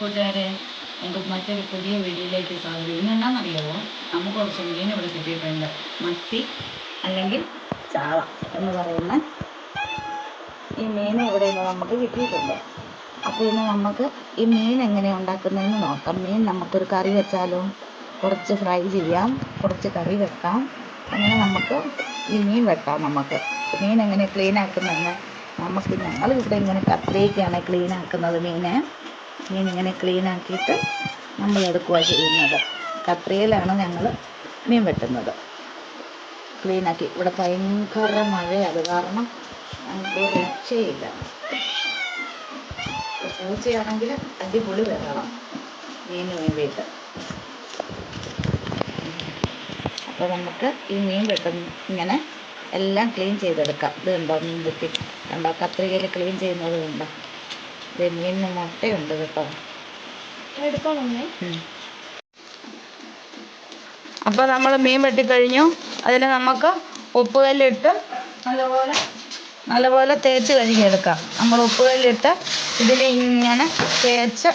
കൂട്ടുകാരെ എന്റെ മറ്റൊരു പുതിയ വീഡിയോയിലേക്ക് സ്വാഗതം. ഇന്ന് എന്നാണെന്നറിയാമോ നമുക്ക് കുറച്ച് മീൻ ഇവിടെ കിട്ടിയിട്ടുണ്ട്. മത്തി അല്ലെങ്കിൽ ചാള എന്ന് പറയുന്ന ഈ മീൻ ഇവിടെ നിന്ന് നമുക്ക് കിട്ടിയിട്ടുണ്ട്. അപ്പോൾ ഇന്ന് നമുക്ക് ഈ മീൻ എങ്ങനെയാ ഉണ്ടാക്കുന്നതെന്ന് നോക്കാം. മീൻ നമുക്കൊരു കറി വെച്ചാലോ? കുറച്ച് ഫ്രൈ ചെയ്യാം. കുറച്ച് കറി വെക്കാം. അങ്ങനെ നമുക്ക് ഈ മീൻ വെക്കാം നമുക്ക്. മീൻ എങ്ങനെ ക്ലീൻ ആക്കുന്നതെന്ന്? നമുക്ക് ഞങ്ങൾ ഇവിടെ ഇങ്ങനെ കത്രിയൊക്കെയാണ് ക്ലീൻ ആക്കുന്നത് മീനെ. മീൻ ഇങ്ങനെ നമ്മൾ എടുക്കുക ചെയ്യുന്നത്. കത്രിയിലാണ് ഞങ്ങൾ മീൻ വെട്ടുന്നത്. ക്ലീൻ ആക്കി. ഇവിടെ ഭയങ്കര മഴയാണ് അത് കാരണം ഞങ്ങൾക്ക് രക്ഷയില്ല. പൂച്ചയാണെങ്കിൽ അടിപൊളി വരണം മീൻ വേണ്ടിയിട്ട്. അപ്പോൾ നമുക്ക് ഈ മീൻ വെട്ടുന്ന ഇങ്ങനെ എല്ലാം ക്ലീൻ ചെയ്തെടുക്കാം. ഇത് കണ്ടോ മീൻ വെട്ടി കണ്ടോ കത്രികയിൽ ക്ലീൻ ചെയ്യുന്നത് കണ്ടോ? മീനിന് മുട്ടയുണ്ട് കേട്ടോ. അപ്പോൾ നമ്മൾ മീൻ വെട്ടിക്കഴിഞ്ഞു. അതിന് നമുക്ക് ഉപ്പുകല്ലിട്ട് നല്ലപോലെ നല്ലപോലെ തേച്ച് കഴുകിയെടുക്കാം. നമ്മൾ ഉപ്പുകല്ലിട്ട് ഇതിൽ ഇങ്ങനെ തേച്ച്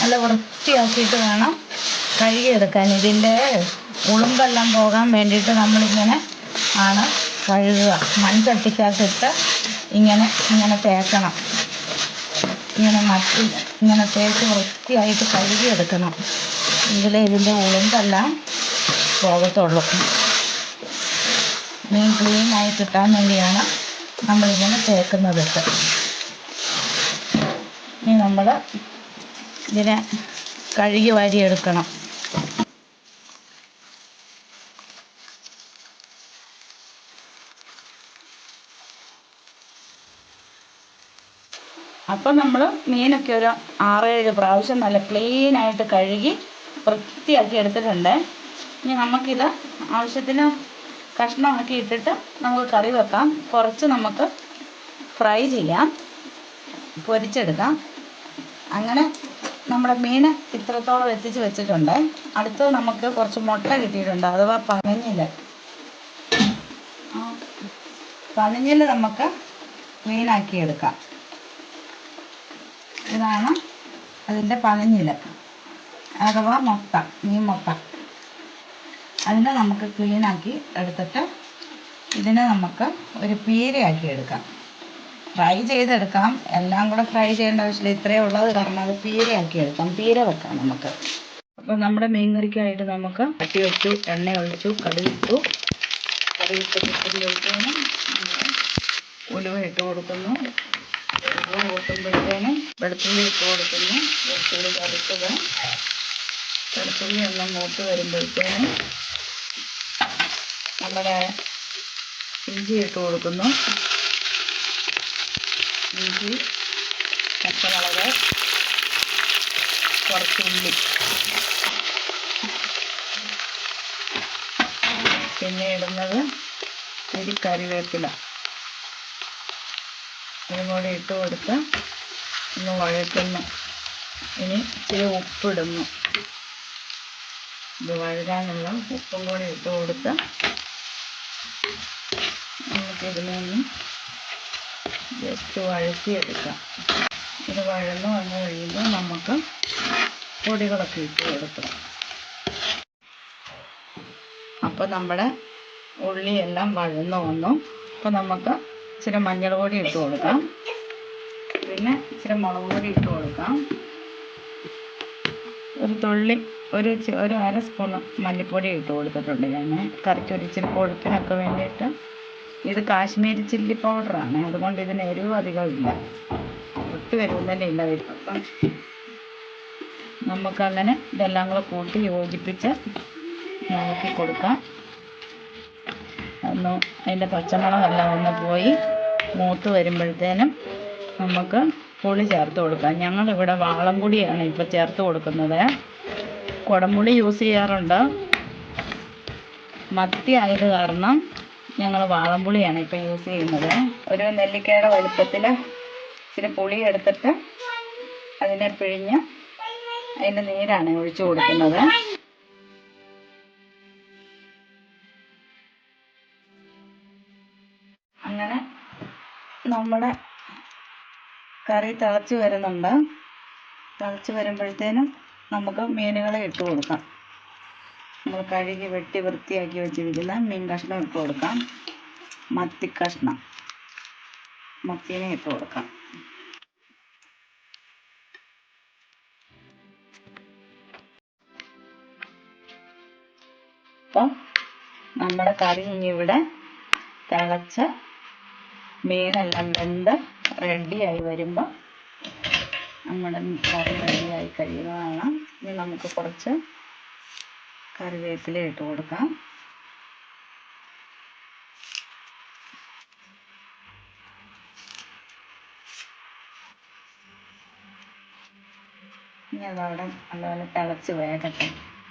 നല്ല വൃത്തിയാക്കിയിട്ട് വേണം കഴുകിയെടുക്കാൻ. ഇതിന്റെ ഉളുമ്പെല്ലാം പോകാൻ വേണ്ടിയിട്ട് നമ്മളിങ്ങനെ ആണ് കഴുകുക. മൺചട്ടിക്കകത്തിട്ട് ഇങ്ങനെ ഇങ്ങനെ തേക്കണം. ഇങ്ങനെ മട്ടി ഇങ്ങനെ തേച്ച് വൃത്തിയായിട്ട് കഴുകിയെടുക്കണം എങ്കിലേ ഇതിന്റെ ഉളുമ്പെല്ലാം പോകത്തുള്ളൂ. മീൻ ക്ലീൻ ആയി കിട്ടാൻ വേണ്ടിയാണ് നമ്മളിങ്ങനെ തേക്കുന്നത് ഇനി നമ്മൾ ഇതിനെ കഴുകി വാരിയെടുക്കണം. അപ്പം നമ്മൾ മീനൊക്കെ ഒരു ആറേഴ് പ്രാവശ്യം നല്ല ക്ലീൻ ആയിട്ട് കഴുകി വൃത്തിയാക്കി എടുത്തിട്ടുണ്ട്. ഇനി നമുക്കിത് ആവശ്യത്തിന് കഷ്ണമാക്കി ഇട്ടിട്ട് നമുക്ക് കറി വെക്കാം. കുറച്ച് നമുക്ക് ഫ്രൈ ചെയ്യാം. പൊരിച്ചെടുക്കാം. അങ്ങനെ നമ്മുടെ മീൻ ഇത്രത്തോളം എത്തിച്ച് വെച്ചിട്ടുണ്ട്. അടുത്തത് നമുക്ക് കുറച്ച് മുട്ട കിട്ടിയിട്ടുണ്ട്. അഥവാ പനഞ്ഞിൽ പനഞ്ഞിൽ നമുക്ക് മീനാക്കി എടുക്കാം. ഇതാണ് അതിന്റെ പനഞ്ഞില അഥവാ മൊത്ത മീൻ മൊത്ത അതിനെ നമുക്ക് ക്ലീനാക്കി എടുത്തിട്ട് ഇതിനെ നമുക്ക് ഒരു പീരയാക്കി എടുക്കാം. ഫ്രൈ ചെയ്തെടുക്കാം. എല്ലാം കൂടെ ഫ്രൈ ചെയ്യേണ്ട ആവശ്യമില്ല. ഇത്രയേ ഉള്ളത് കാരണം അത് പീരയാക്കി എടുക്കാം. പീര വെക്കാം നമുക്ക്. അപ്പോൾ നമ്മുടെ മീൻകറിക്കായിട്ട് നമുക്ക് കട്ടി വെച്ചു എണ്ണ ഒഴിച്ചു കടുകിട്ടു കടുകിട്ട് കുത്തിരി ഒഴിച്ചതിന് ഉലുവ ഇട്ട് കൊടുക്കുന്നു. ഉലുവ കൂട്ടുമ്പോഴത്തേനും വെളുത്തുള്ളി ഇട്ട് കൊടുക്കുന്നു. വെളുത്തുള്ളി കറുത്തത് വെളുത്തുള്ളി എല്ലാം മൂത്ത് വരുമ്പോഴത്തേനും നമ്മുടെ ഇഞ്ചി ഇട്ട് കൊടുക്കുന്നു. ഇഞ്ചി പച്ചമുളക് കുറച്ച് ഉള്ളി. പിന്നെ ഇടുന്നത് ഒരു കറിവേപ്പില ഇതും കൂടി ഇട്ട് കൊടുത്ത് ഒന്ന് വഴറ്റുന്നു. ഇനി ഇച്ചിരി ഉപ്പിടുന്നു. ഇത് വഴരാനുള്ള ഉപ്പും കൂടി ഇട്ട് കൊടുത്ത് നമുക്കിതിനൊന്ന് ജസ്റ്റ് വഴറ്റിയെടുക്കാം. ഇത് വഴന്ന് വന്നു കഴിയുമ്പോൾ നമുക്ക് പൊടികളൊക്കെ ഇട്ട് കൊടുക്കാം. അപ്പോൾ നമ്മുടെ ഉള്ളിയെല്ലാം വഴന്ന് വന്നു. അപ്പോൾ നമുക്ക് ഇച്ചിരി മഞ്ഞൾ പൊടി ഇട്ട് കൊടുക്കാം. പിന്നെ ഇച്ചിരി മുളക് പൊടി ഇട്ട് കൊടുക്കാം. ഒരു തുള്ളി ഒരു ഒരു അര സ്പൂൺ മല്ലിപ്പൊടി ഇട്ട് കൊടുത്തിട്ടുണ്ട് ഞാൻ. കറിക്ക് ഒരു ഇച്ചിരി കൊഴുപ്പിനൊക്കെ വേണ്ടിയിട്ട്. ഇത് കാശ്മീരി ചില്ലി പൗഡറാണ് അതുകൊണ്ട് ഇതിന് എരിവ് അധികം ഇല്ല. ഒട്ടും എരിവ് തന്നെ ഇല്ല. അപ്പം നമുക്കങ്ങനെ ഇതെല്ലാം കൂടെ കൂട്ടി യോജിപ്പിച്ച് നോക്കി കൊടുക്കാം. ഒന്ന് അതിന്റെ പച്ചമുളകെല്ലാം ഒന്ന് പോയി മൂത്ത് വരുമ്പോഴത്തേനും നമുക്ക് പുളി ചേർത്ത് കൊടുക്കാം. ഞങ്ങളിവിടെ വാളംപുളിയാണ് ഇപ്പോൾ ചേർത്ത് കൊടുക്കുന്നത്. കുടംപുളി യൂസ് ചെയ്യാറുണ്ട്. മത്തി ആയത് കാരണം ഞങ്ങൾ വാളംപുളിയാണ് ഇപ്പോൾ യൂസ് ചെയ്യുന്നത്. ഒരു നെല്ലിക്കയുടെ വലുപ്പത്തിൽ ഇച്ചിരി പുളി എടുത്തിട്ട് അതിനെ പിഴിഞ്ഞ് അതിന്റെ നീരാണ് ഒഴിച്ചു കൊടുക്കുന്നത്. നമ്മുടെ കറി തിളച്ച് വരുന്നുണ്ട്. തിളച്ച് വരുമ്പോഴത്തേനും നമുക്ക് മീനുകളെ ഇട്ട് കൊടുക്കാം. നമ്മൾ കഴുകി വെട്ടി വൃത്തിയാക്കി വെച്ചിരിക്കുന്ന മീൻ കഷ്ണം ഇട്ട് കൊടുക്കാം. മത്തി കഷ്ണം. മത്തിനെ ഇട്ട് കൊടുക്കാം. അപ്പം നമ്മുടെ കറി ഇനി ഇവിടെ തിളച്ച് മീനെല്ലാം വെന്ത് റെഡിയായി വരുമ്പോൾ നമ്മുടെ കറി റെഡിയായി കഴിയുന്നതാണ്. ഇനി നമുക്ക് കുറച്ച് കറിവേപ്പില ഇട്ട് കൊടുക്കാം. ഇനി അതവിടെ നല്ലപോലെ തിളച്ച് വേകട്ടെ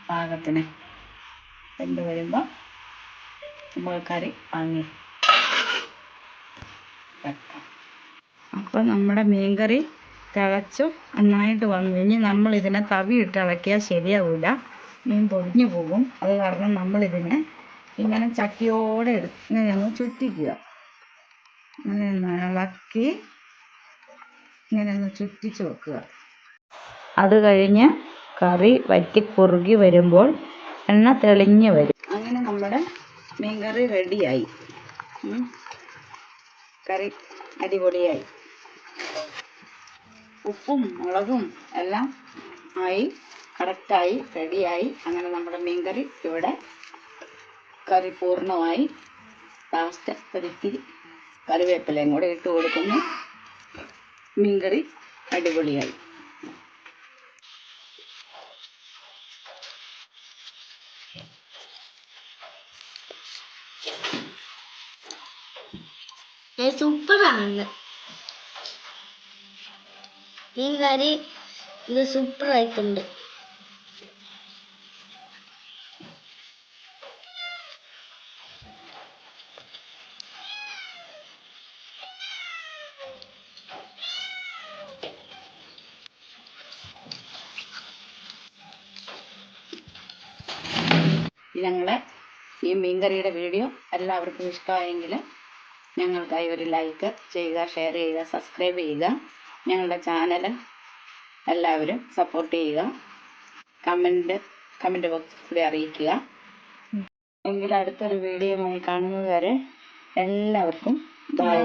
പാകത്തിന്. വെന്ത് വരുമ്പോൾ നമുക്ക് കറി വാങ്ങി. അപ്പോൾ നമ്മുടെ മീൻകറി തിളച്ചു നന്നായിട്ട് വന്നു. ഇനി നമ്മൾ ഇതിനെ തവി ഇട്ട് ഇളക്കിയാൽ ശരിയാവില്ല മീൻ പൊടിഞ്ഞു പോകും. അത് കാരണം നമ്മളിതിനെ ഇങ്ങനെ ചട്ടിയോടെ ഇങ്ങനെ ഒന്ന് ചുറ്റിക്കുക. ഇങ്ങനെ ഇളക്കി ഇങ്ങനെ ഒന്ന് ചുറ്റിച്ച് വെക്കുക. അത് കഴിഞ്ഞ് കറി വറ്റി കുറുകി വരുമ്പോൾ എണ്ണ തെളിഞ്ഞ് വരും. അങ്ങനെ നമ്മുടെ മീൻകറി റെഡിയായി. കറി അടിപൊളിയായി. ഉപ്പും മുളകും എല്ലാം ആയി കറക്റ്റായി റെഡിയായി അങ്ങനെ നമ്മുടെ മീൻകറി ഇവിടെ കറി പൂർണമായി. ലാസ്റ്റ് ഒരിത്തിരി കറിവേപ്പിലയും കൂടെ ഇട്ട് കൊടുക്കുന്നു. മീൻകറി അടിപൊളിയായി. സൂപ്പറാണ് മീൻ കറി ഇത് സൂപ്പർ ആയിട്ടുണ്ട്. ഞങ്ങളെ ഈ മീൻകറിയുടെ വീഡിയോ എല്ലാവർക്കും ഇഷ്ടമായെങ്കിൽ ഞങ്ങൾക്കായി ഒരു ലൈക്ക് ചെയ്യുക ഷെയർ ചെയ്യുക സബ്സ്ക്രൈബ് ചെയ്യുക. ഞങ്ങളുടെ ചാനൽ എല്ലാവരും സപ്പോർട്ട് ചെയ്യുക. കമന്റ് കമന്റ് ബോക്സിൽ അറിയിക്കുക. എങ്കിൽ അടുത്തൊരു വീഡിയോയുമായി കാണുന്നത് വരെ എല്ലാവർക്കും ബൈ.